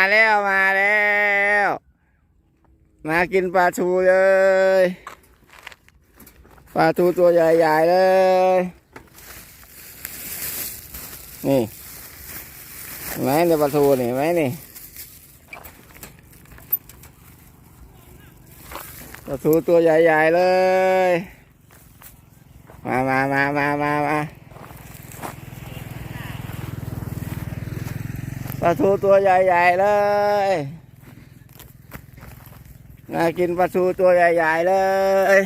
มาแล้วมาแล้ว มากินปลาทูเลยปลาทูตัวใหญ่ๆเลย นี่เห็นไหมเนี่ยปลาทูนี่เห็นไหมนี่ปลาทูตัวใหญ่ๆเลย มามามามามามา ลาทูตัวใหญ่ๆเลยมากินปลาทูตัวใหญ่ๆเลย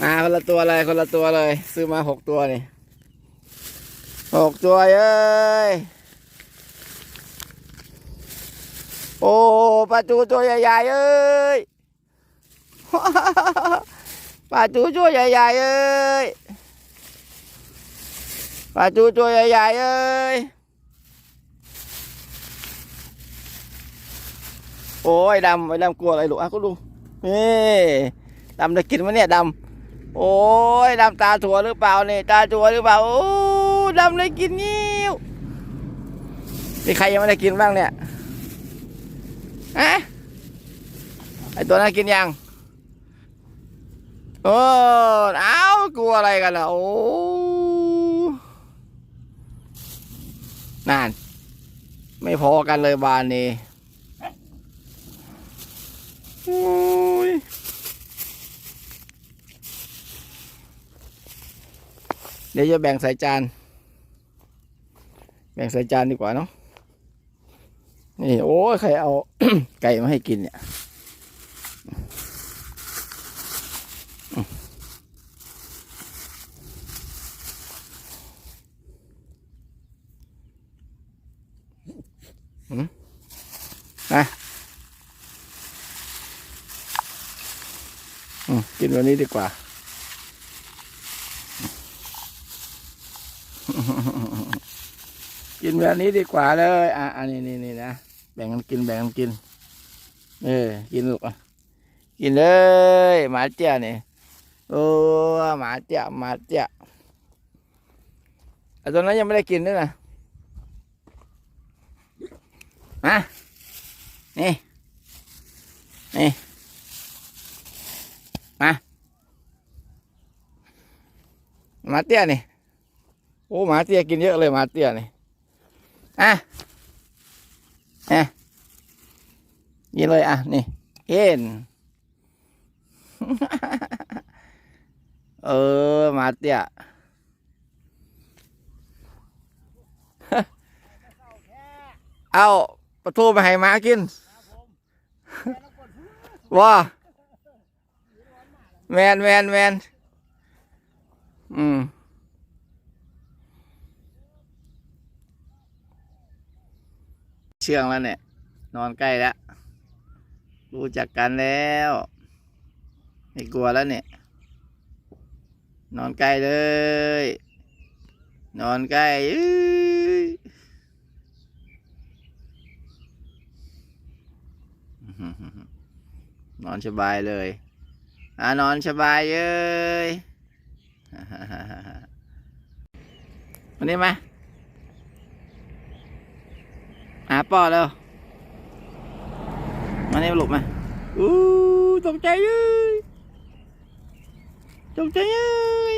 มาคนละตัวเลยคนละตัวเลย ซื้อมาหกตัวนี่หกตัวเอ้ยโอ้ปลาทูตัวใหญ่ๆเอ้ยปลาทูตัวใหญ่ๆเอ้ย ปลาทูตัวใหญ่ๆเอ้ย โอ้ยดำไอ้ดำกลัวอะไรลูกอะก็ดูนี่ดำจะกินไหมเนี่ยดำโอ้ยดำตาถั่วหรือเปล่าเนี่ยตาถั่วหรือเปล่าโอ้ดำเลยกินงิ้วมีใครยังไม่ได้กินบ้างเนี่ยอะไอตัวนั้นกินยังโอ้เอ้ากลัวอะไรกันล่ะโอ้ นานไม่พอกันเลยบานนี้โอ้ยเดี๋ยวจะแบ่งใส่จาน แบ่งใส่จานดีกว่าเนาะ นี่ โอ้ยใครเอา ไก่มาให้กินเนี่ย นะกินวันนี้ดีกว่า กินแบบนี้ดีกว่าเลย อะอันนี้นี่นี่นะ แบ่งกันกิน แบ่งกันกิน เออ กินลูกอะกินเลย หมาเจ้านี่โอ้หมาเจ้าหมาเจ้าไอ้ตัวนั้นยังไม่ได้กินด้วยนะ มานี่นี่มาหมาเตี้ยนี่โอ้หมาเตี้ยกินเยอะเลยหมาเตี้ยนี่อะอะกินเลยอะนี่เห็นเออหมาเตี้ยเอา ปลาทูไปให้หมากินว่าแมนแมนแมนอืมเชื่องแล้วเนี่ย นอนใกล้แล้ว รู้จักกันแล้ว ไม่กลัวแล้วเนี่ย นอนใกล้เลย นอนใกล้ นอนสบายเลยอ่านอนสบายเย้ยวันนี้มหาปอดแล้วมาเนี่ยหลบมอู้ตกใจเย้ยตกใจเย้ย